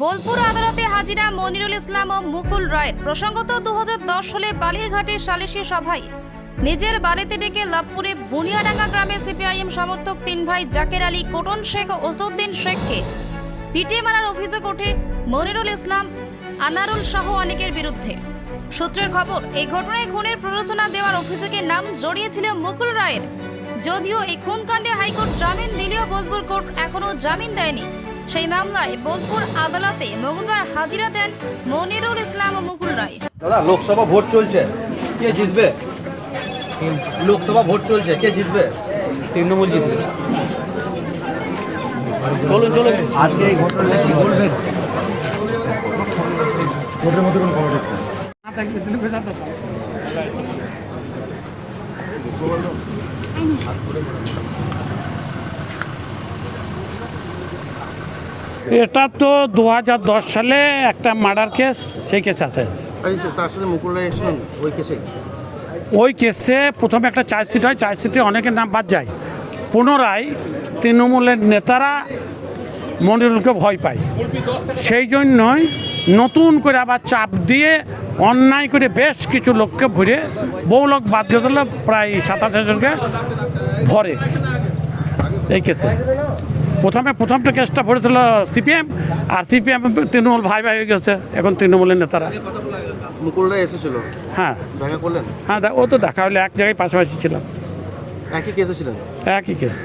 বোলপুর আদালতে হাজিরা মনিরুল ইসলাম ও মুকুল রায়। প্রসঙ্গত দু সালে বালিরঘাটের সালিশি সভায়। নিজের বাড়িতে ডেকে লাভপুরে বুনিয়াডাঙ্গা গ্রামে সিপিআইএম সমর্থক তিন ভাই জাকের আলী, কোটন শেখ ও ওসুদ্দিন শেখকে পিটে মারার অভিযোগ ওঠে মনিরুল ইসলাম, আনারুল সহ অনেকের বিরুদ্ধে। সূত্রের খবর, এই ঘটনায় খুনের প্ররোচনা দেওয়ার অভিযোগে নাম জড়িয়েছিল মুকুল রায়ের। যদিও এই খুনকাণ্ডে হাইকোর্ট জামিন দিলেও বোলপুর কোর্ট এখনও জামিন দেয়নি। সেই মামলায় বোলপুর আদালতে মঙ্গলবার হাজিরা দেন মনিরুল ইসলাম মুকুল রায়। দাদা লোকসভা ভোট চলছে। কে জিতবে? লোকসভা ভোট চলছে। কে জিতবে? তৃণমূল জিতবে। চলুন চলুন। আজকে এই ঘটনাটা কি বলবেন? ভোটের মধ্যে কোনো খবর এটা তো দু হাজার দশ সালে একটা মার্ডার কেস সেই কেস আছে। আচ্ছা ওই কেসে? প্রথমে একটা চার্জশিট হয় চার্জশিটে অনেকের নাম বাদ যায়। পুনরায় তৃণমূলের নেতারা মনিরুলকে ভয় পায়। সেই জন্যই নতুন করে আবার চাপ দিয়ে অন্যায় করে বেশ কিছু লোককে ভরে বহু লোক বাধ্য হলো প্রায় সাতাশ হাজারকে ভরে এই কেসে। প্রথমে প্রথমটা কেসটা ভরেছিল সিপিএম আর সিপিএম তৃণমূল ভাই ভাই হয়ে গেছে এখন তৃণমূলের নেতারা। এসেছিল? হ্যাঁ। দেখা করলেন? হ্যাঁ ও তো দেখা হলে এক জায়গায় পাশাপাশি ছিলাম। একই কেসে ছিলেন? একই কেস